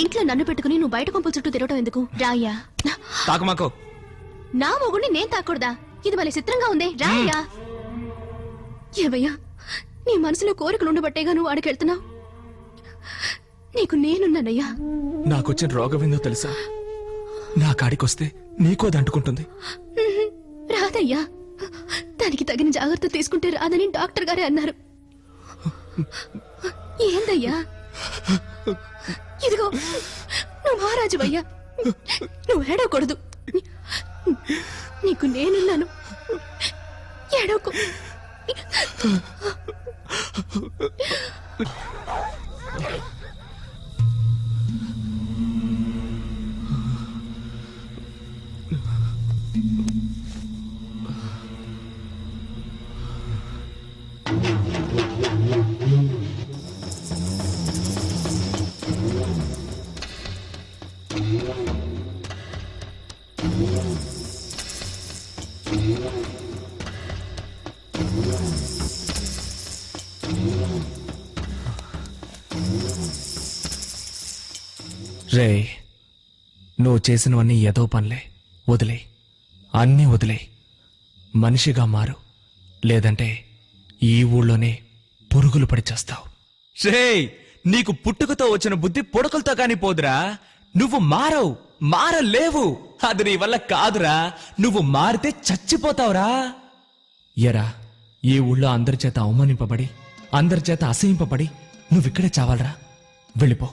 ఇంట్లో నన్ను పెట్టుకుని నువ్వు బయట కొంపల చుట్టూ తిరగటం ఎందుకు? రాయ్యా. తాకమాకో నా మొగుడిని నేను తాకూడదా? ఇది భలే చిత్రంగా ఉందే. రాయ్యా. ఏవయ్యా నీ మనసులో కోరికలు ఉండబట్టేగా నువ్వు ఆడికెళ్తున్నావు నీకు నేనున్నానయ్యా. నాకొచ్చిన రోగం ఏందో తెలుసా? నా కాడికొస్తే నీకో అది అంటుకుంటుంది. ఉహుం, రాదయ్యా. దానికి తగిన జాగ్రత్త తీసుకుంటే రాదని డాక్టర్ గారే అన్నారు. ఏందయ్యా? ఇదిగో నువ్వు మహారాజువయ్యా నువ్వు ఏడవకూడదు. నీకు నేనున్నాను. ఏడవకు. రే నువ్వు చేసినవన్నీ ఏదో పనులే. వదిలే. అన్నీ వదిలే. మనిషిగా మారు. లేదంటే ఈ ఊళ్ళోనే పురుగులు పడి చేస్తావు. రే నీకు పుట్టుకతో వచ్చిన బుద్ధి పొడకలతో కాని పోదురా. నువ్వు మారవు మారలేవు. అది నీ వల్ల కాదురా. నువ్వు మారితే చచ్చిపోతావురా. ఎరా ఈ ఊళ్ళో అందరి చేత అవమానింపబడి అందరి చేత అసహింపబడి నువ్విక్కడే చావాలరా. వెళ్ళిపో.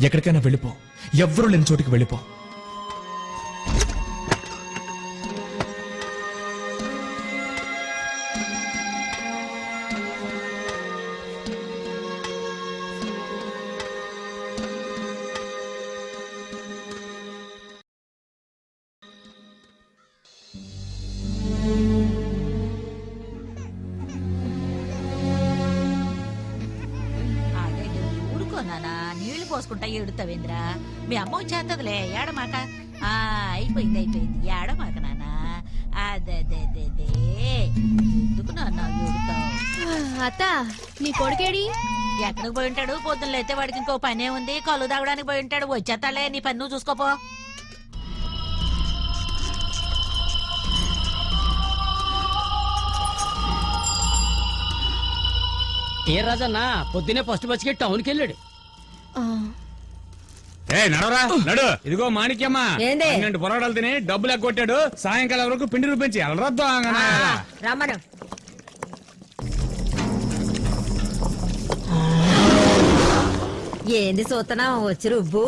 ఎక్కడికైనా వెళ్ళిపో. ఎవ్వరూ లేని చోటికి వెళ్ళిపో. ఊరుకోనానా నీళ్ళు పోసుకుంటా ఎడుతావేంద్రా మీ అమ్మ వచ్చేస్తదిలే ఏడమాక. ఆ అయిపోయింది అయిపోయింది. ఏడమాక నానా. అదే ఎందుకు నాన్న అత్త నీ కొడుకేడి? ఎక్కడికి పోయి ఉంటాడు? పొద్దున్న లేతే వాడికి ఇంకో పనే ఉంది. కళ్ళు తాగడానికి పోయి ఉంటాడు. వచ్చేస్తాలే నీ పని నువ్వు చూసుకోపో. ఏ రాజన్న పొద్దునే ఫస్ట్ బస్కి టౌన్కి వెళ్ళాడు ఏ నడవరా? నడు. ఇదిగో మాణిక్యమ్మ. ఏంది? పన్నెండు పొరాడాలు తిని డబ్బులు ఎగ్గొట్టాడు. సాయంకాలం వరకు పిండి రూపించి ఎలరద్దు రమ్మను. ఏంది సూతనం? వచ్చి రుబ్బు.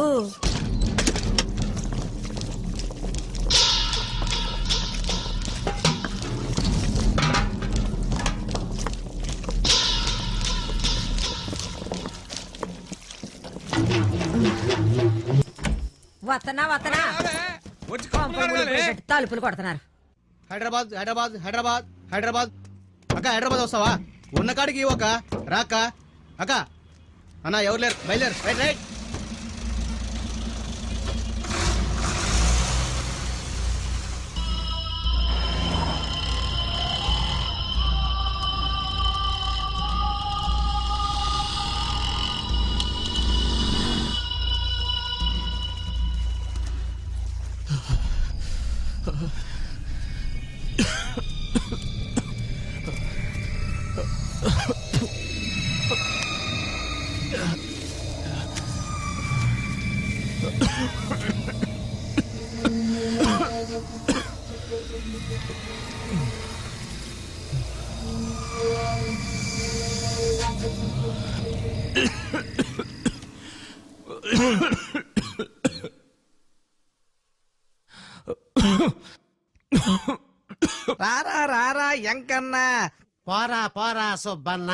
వత్తనా వచ్చి తలుపులు కొడుతున్నారు. హైదరాబాద్ హైదరాబాద్ హైదరాబాద్ హైదరాబాద్. అక్క హైదరాబాద్ వస్తావా? ఉన్న కాడికి ఒక రాక్క అక్క. అన్న ఎవరు లేరు? బయలుదేరు. Right right. రారా రారా ఎంకన్నా. పోరా పోరా సుబ్బన్న.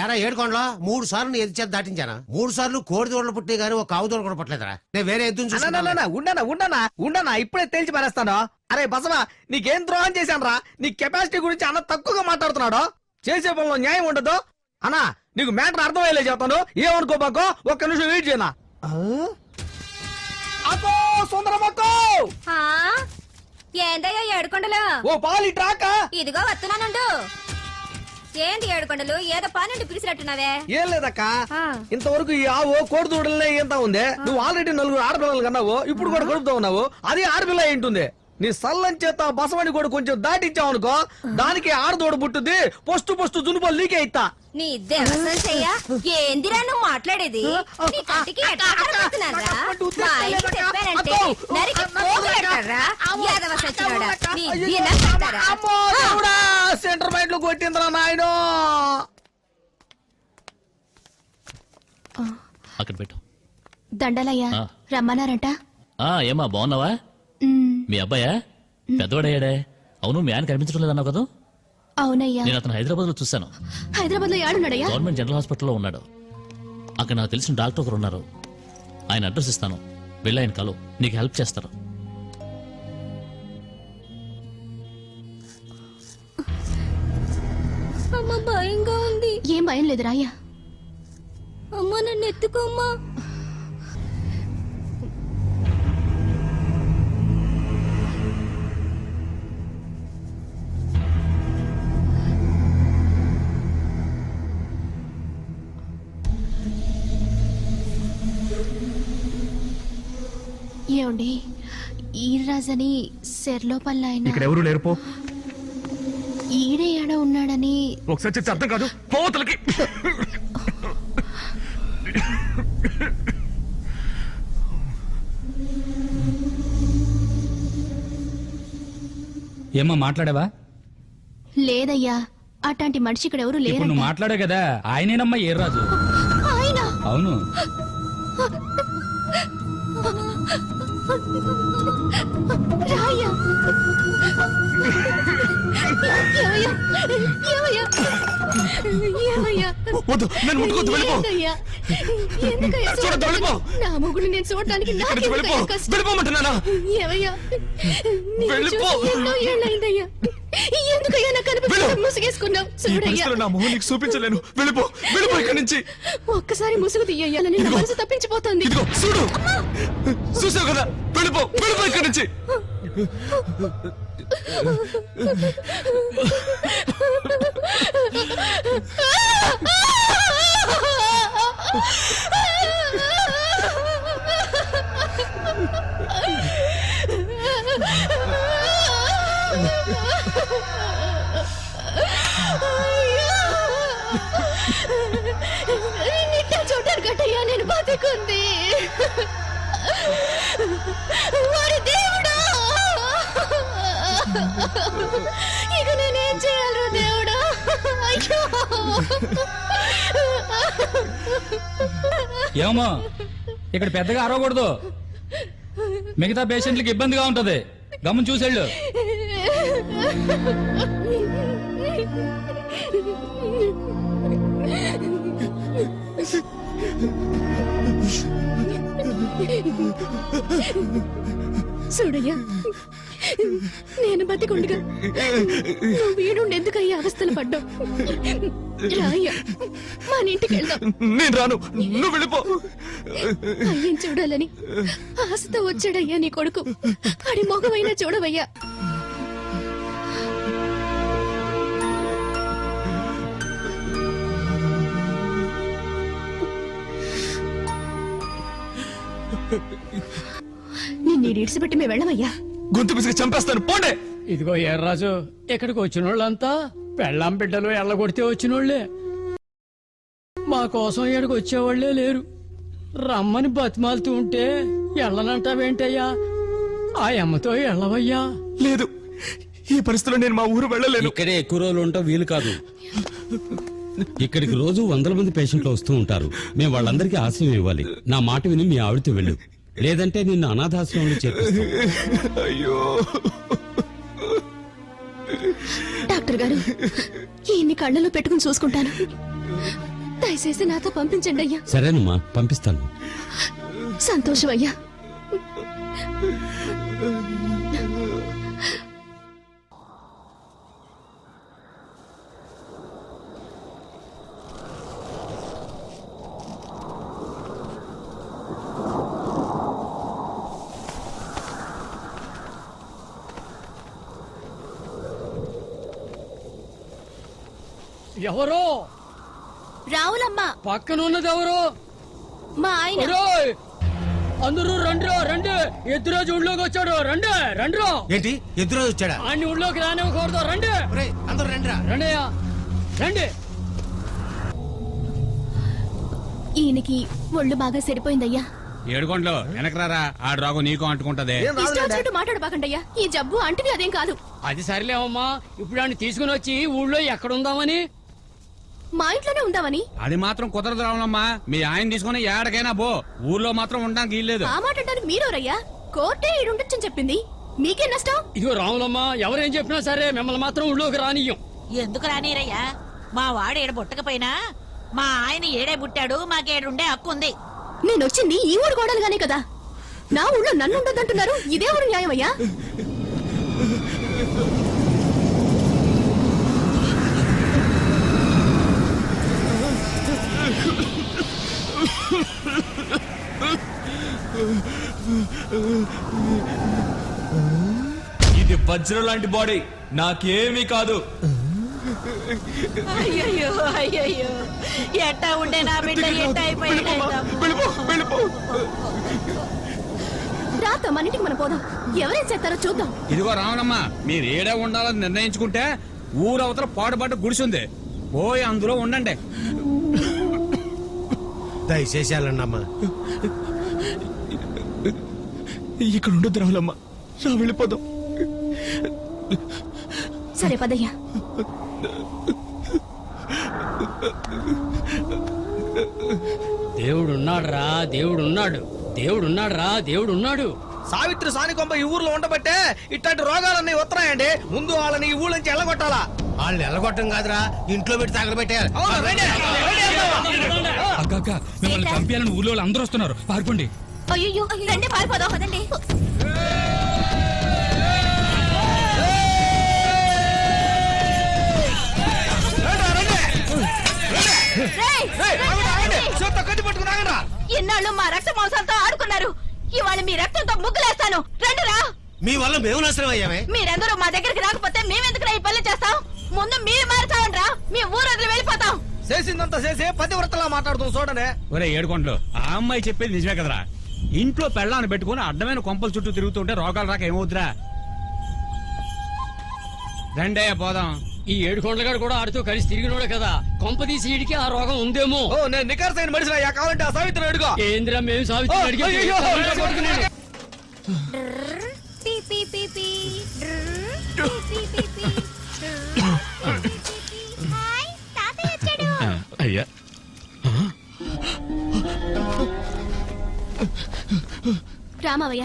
ఎరా ఏడుకోండ్లో మూడు సార్లు నీ ఎద్దు చేత దాటించానా? మూడు సార్లు కోడి దూడలు పుట్టినాయి కానీ ఒక ఆవు దూడ కూడా పుట్టలేదురా. నేను వేరే అన్న ఉండనా ఉండనా ఉండనా? ఇప్పుడే తేల్చి పారేస్తాను. అరే బసవా నీకేం ద్రోహం చేశాను రా నీ కెపాసిటీ గురించి అన్న తక్కువగా మాట్లాడుతున్నాడు. చేసే పనిలో న్యాయం ఉండదు. అన్నా నీకు మ్యాటర్ అర్థమయ్యేలే చెప్తాను. ఏమనుకోబాకో ఒక్క నిమిషం వెయిట్ చేయనా? అక్కో! సుందరమక్కో ఏందయ్యా ఏడుకొండలు? ఓ పాలి ట్రాకా? ఇదిగో వస్తున్నానుండు. ఏంది ఏడుకొండలు? ఏదో పన్నెండు పిలిచినట్టున్నావే. ఏం లేదక్క. ఆ. ఇంతవరకు ఈ ఆవు కోడి దూడలే ఎంత ఉంది? నువ్వు ఆల్రెడీ నలుగురు ఆడపిల్లలు కన్నావు ఇప్పుడు కూడా కడుపుతా ఉన్నావు అది ఆడపిల్ల ఏంటుంది నీ సల్లం చేత బసవని కూడా కొంచెం దాటించావు అనుకో దానికి ఆడదోడు పుట్టుద్ది పొస్తు పొస్తు జునుపలు లీకే ఇస్తా నీ దేవసం చెయ్య ఏందిరా నువ్వు మాట్లాడేది నీ కంటికి ఎట్లా కనపడుతున్నారా? మా ఆయనకి చెప్పానంటే నరికి పోగు పెడతారా? యాదవ సచ్చినోడా. నీ దినం పెడతారా? అమ్మో దేవుడా సెంటర్ మైండ్లో కొట్టిందిరా నాయనో అక్కడ పెట్టు దండలయ్యా ఆ. రమ్మన్నారంట ఆ ఏమా బాగున్నావా మీ అబ్బాయా? పెద్దవాడయ్యాడే. అవును మీ ఆయన కనిపించడం లేదన్నావు కదా? అవునయ్యా. నేను అతను హైదరాబాద్లో చూశాను. హైదరాబాద్లో ఏడున్నాడయ్యా? గవర్నమెంట్ జనరల్ హాస్పిటల్లో ఉన్నాడు. అక్కడ నాకు తెలిసిన డాక్టర్ ఒకరు ఉన్నారు. ఆయన అడ్రస్ ఇస్తాను. వెళ్ళి ఆయన కలు. నీకు హెల్ప్ చేస్తారు. అమ్మ భయంగా ఉంది. ఏం భయం లేదు రాయ్యా అమ్మ నన్ను ఎత్తుకోమ్మా. ఏమండి? ఈ రాజని సెర్లోపల్ల ఆయన ఇక్కడ ఎవరు లేరు పో. ఈడే ఏడ ఉన్నాడని ఒకసారి చెప్తే అర్థం కాదు. పోతలకి ఏమ్మా మాట్లాడావా? లేదయ్యా అట్లాంటి మనిషి ఇక్కడ ఎవరు ఇప్పుడు లేరు నువ్వు మాట్లాడావు కదా ఆయనేనమ్మా ఏ రాజు ఆయన! అవును. ఏమయ్యా? వద్దు నన్ను ముట్టుకోవద్దు వెళ్ళిపో ఏంటయ్యా? ఎందుకయ్యా చూడొద్దు, వెళ్ళిపో. నా మొగుడు నేను వెళ్ళిపో? వెళ్ళిపోమంటున్నానా ఏమయ్యా? వెళ్ళిపో. ఎన్నో. ఈ చూడయ్యా. పరిస్థితిలో నా మొహం నీకు చూపించలేను. వెళ్ళిపో వెళ్ళిపో ఇక్కడి నుంచి. ఒక్కసారి ముసుగు తీయాలని నా. మనసు తప్పించిపోతుంది. ఇదిగో చూడు. చూసావు కదా? వెళ్ళిపో వెళ్ళిపో ఇక్కడి నుంచి. నిట్ట చూడటానికట్టయ్యా నేను బతుకుంది వారి దేవుడా ఇక నేనేం చేయాలి దేవుడా అయ్యో ఏమో ఇక్కడ పెద్దగా అరవకూడదు. మిగతా పేషెంట్లకి ఇబ్బందిగా ఉంటది. గమని చూసేళ్ళు. చూడయ్యా నేను బతికుండగా నువ్వు వీడుండి ఎందుకు అయ్యా అవస్థలు పడ్డావు? రాయ్యా మన ఇంటికి వెళ్దాం. నేను రాను నువ్వు వెళ్ళిపో. అయ్యం చూడాలని ఆశతో వచ్చాడయ్యా నీ కొడుకు. ఆడి మొగమైనా చూడవయ్యా. నిన్ను ఇడిసిపెట్టి మేము వెళ్ళమయ్యా. గొంతు పిసికి చంపేస్తాను పోండే. ఇదిగో ఎర్రాజు ఇక్కడికి వచ్చిన వాళ్ళంతా పెళ్ళాం బిడ్డలు ఎల్లగొడితే వచ్చినోళ్ళే మా కోసం ఇక్కడికి వచ్చేవాళ్ళే లేరు. రమ్మని బతిమాలుతూ ఉంటే ఎళ్ళనంటావేంటయ్యా? ఆ అమ్మతో ఎళ్ళవయ్యా? లేదు ఈ పరిస్థితిలో నేను మా ఊరు వెళ్ళలేను. ఇక్కడే ఎక్కువ రోజులు ఉంటాం వీలు కాదు. ఇక్కడికి రోజు వందల మంది పేషెంట్లు వస్తూ ఉంటారు. మేము వాళ్ళందరికీ ఆశ్రయం ఇవ్వాలి. నా మాట విని మీ ఆవిడతో వెళ్ళు. లేదంటే నిన్ను అనాథాశ్రమంలో చేర్పిస్తాం. అయ్యో. డాక్టర్ గారు ఈయన్ని కళ్ళలో పెట్టుకుని చూసుకుంటాను. దయచేసి నాతో పంపించండి అయ్యా. సరేనమ్మా పంపిస్తాను. సంతోషం అయ్యా. ఎవరో? రావులమ్మ. పక్కన ఉన్నది ఎవరు మా ఆయన. ఒరేయ్! అందరూ రండిరా రండి. ఎద్దురాజు ఊళ్ళోకి వచ్చాడు. రండి రండిరా. ఏంటి? ఎదురు వచ్చాడా? అన్ని ఊళ్ళోకి రానివ్వకూడదు. రండి. ఒరేయ్, అందరూ రండిరా. రండియా రండి. ఈయనకి ఒళ్ళు బాగా సరిపోయిందయ్యా. ఏడుకోండ్లు వెనకరారా ఆ రోగం నీకు అంటుకుంటదే. ఇష్టం రాదులేండి. వచ్చినట్టు మాట్లాడబాకండయ్యా. ఈ జబ్బు అంటివి అదేం కాదు. అది సరిలేవమ్మా. ఇప్పుడు ఆయన తీసుకుని వచ్చి ఊళ్ళో ఎక్కడ ఉందామని మా ఇంట్లోనే ఉందామని అది మాత్రం కుదరదు రావునమ్మా మీ ఆయన తీసుకుని ఏడకైనా బో ఊర్లో మాత్రం ఉండడానికి వీల్లేదు ఆ మాట అంటాను మీరెవరయ్యా? కోర్టే ఈడుండొచ్చని చెప్పింది. మీకేం నష్టం? ఇదిగో రాములమ్మ ఎవరేం చెప్పినా సరే మిమ్మల్ని మాత్రం ఊళ్ళోకి రానియ్యం. ఎందుకు రానీరయ్యా మా వాడు ఏడ పుట్టకపోయినా మా ఆయన ఏడే పుట్టాడు మాకేడుండే హక్కు ఉంది. నేను వచ్చింది ఈ ఊరు గోడలుగానే కదా. నా ఊళ్ళో నన్ను ఉండొద్దంటున్నారు. ఇదే ఊరు న్యాయమయ్యా? ఇది వజ్రం లాంటి బాడీ. నాకేమీ కాదు. అయ్యయ్యో అయ్యయ్యో. ఎట్టా ఉండే నా బిడ్డ ఎట్టా రాత మన పోదాం. ఎవరేం చేస్తారో చూద్దాం. ఇదిగో రావణమ్మ మీరు ఏడే ఉండాలని నిర్ణయించుకుంటే ఊరవతల పాడుపడ్డ గుడిసుంది పోయి అందులో ఉండండి. దయచేసి వెళ్ళండి అమ్మా ఇక్కడ ఉండొద్దు రావులమ్మ రా వెళ్ళిపోదాం సరే పదయ్యా. దేవుడు ఉన్నాడు రా దేవుడు ఉన్నాడు దేవుడు ఉన్నాడు రా దేవుడు ఉన్నాడు సావిత్రి సానికొంప ఈ ఊర్లో ఉండబట్టే ఇట్లాంటి రోగాలన్నీ వస్తున్నాయండి. ముందు వాళ్ళని ఈ ఊళ్ళ నుంచి ఎల్లగొట్టాలా? వాళ్ళు ఎల్లగొట్టం కాదురా ఇంట్లో పెట్టి తగలబెట్టారు మిమ్మల్ని చంపేయాలని ఊర్లో అందరూ వస్తున్నారు. పారిపోండి. అయ్యో రండి పారిపోదాం పదండి. ఇన్నాళ్ళు మా రక్త మాంసాలతో ఆడుకున్నారు. ఇవాళ మీ రక్తంతో ముగ్గులేస్తాను. రండిరా. మీ వల్ల మేము నాశనం అయ్యామే. మీరందరూ మా దగ్గరికి రాకపోతే మేమెందుకు ఈ పనులు చేస్తాం? ముందు మీరు మారుతామండ్రా మీ ఊరు వదిలి వెళ్ళిపోతాం. చేసిందంతా చేసి పతివ్రతలా మాట్లాడుతాం చూడనే ఒరే ఏడుకోండ్లు ఆ అమ్మాయి చెప్పేది నిజమే కదరా. ఇంట్లో పెళ్ళాన్ని పెట్టుకుని అడ్డమైన కొంపల చుట్టూ తిరుగుతుంటే రోగాలు రాక ఏమవుతురా రండే పోదాం. ఈ ఏడు కొండగాడు కూడా ఆడుతూ కలిసి తిరిగినోడే కదా. కొంపదీసి ఈడికి ఆ రోగం ఉందేమో. ఓ నేను నికార్సైన మనిషి అయ్యా కావాలంటే ఆ సావిత్రి అడుగు. ఏంద్రా మేము సావిత్రి అడిగి అయ్యయ్యో, రామవయ్య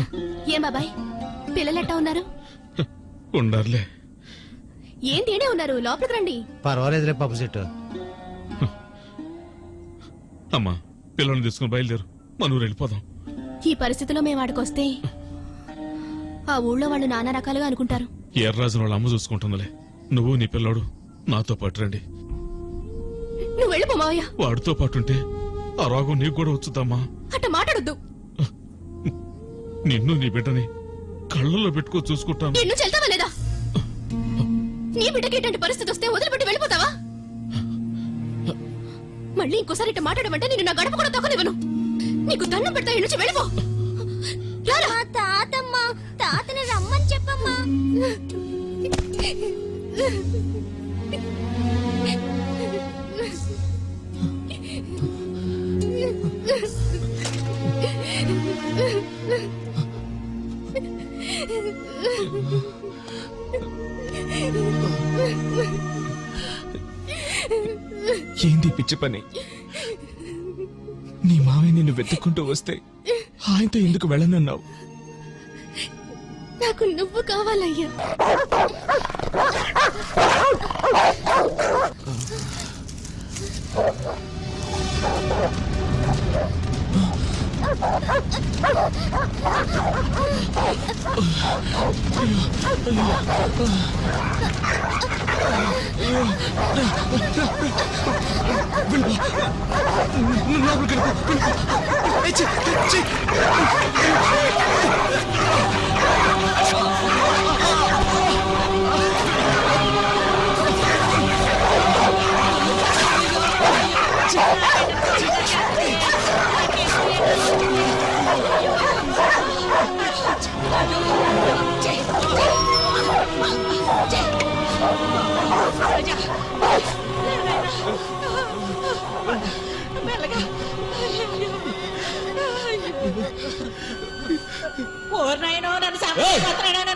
ఏం బాబాయ్? పిల్లలెట్టా ఉన్నారు? ఉండాలే ఏంటి ఏడే ఉన్నారు? లోపలికి రండి. పర్వాలేదులే పప్పు చెట్టు. అమ్మా పిల్లల్ని తీసుకుని బయలుదేరు. మన ఊరు వెళ్ళిపోదాం. ఈ పరిస్థితిలో మేము వాడికొస్తే ఆ ఊళ్ళో వాళ్ళు నానా రకాలుగా అనుకుంటారు. ఎర్రాజున వాళ్ళ అమ్మ చూసుకుంటుందిలే. నువ్వు నీ పిల్లోడు నాతో పాటు రండి. నువ్వు వెళ్ళిపో మావయ్య. వాడితో పాటుంటే ఆ రోగం నీకు కూడా వచ్చుద్దమ్మా. అట్ట మాట్లాడొద్దు. నిన్ను నీ బిడ్డని కళ్ళల్లో పెట్టుకో చూసుకుంటాను. నిన్ను చెల్తావా లేదా? నీ బిడ్డకి ఇటువంటి పరిస్థితి వస్తే వదిలిపెట్టి వెళ్ళిపోతావా? మళ్ళీ ఇంకోసారి ఇట్ట మాట్లాడమంటే నేను నా గడప కూడా తొక్కనివ్వను. నీకు దండం పెడతా ఈ నుంచి వెళ్ళిపో. తాతమ్మ తాతని రమ్మని చెప్పమ్మా. పిచ్చి పని. నీ మావయ్య నిన్ను వెతుక్కుంటూ వస్తే ఆయనతో ఎందుకు వెళ్ళనన్నావు? నాకు నువ్వు కావాలయ్యా. Oh Ha ha ha! ఓర్నాయనో నన్ను సంపాదిస్తున్నాడా నన్ను